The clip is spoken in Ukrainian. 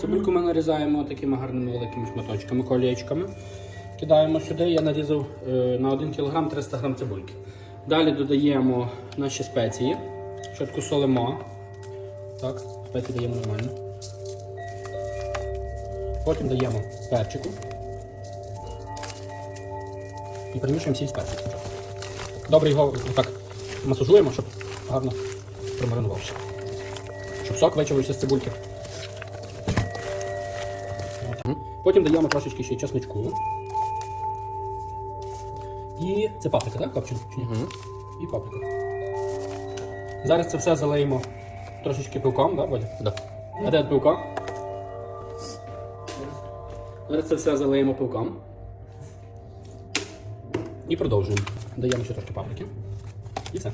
Цибульку ми нарізаємо такими гарними великими шматочками, колечками. Кидаємо сюди. Я нарізав е, на 1 кг 300 г цибульки. Далі додаємо наші спеції. Спочатку солимо. Так, спеції даємо нормально. Потім даємо перчику. І перемішуємо всі спеції. Добре його так масажуємо, щоб гарно промаринувався. Щоб сок вичавився з цибульки. От. Потім даємо трошечки ще чесничку. І це паприка, так? Копчена? І паприка. Зараз це все залиємо трошечки пилком, так, Бодя? Да. А де пилко? Зараз це все залиємо пилком. І продовжуємо. Даємо ще трошки паприки. І все.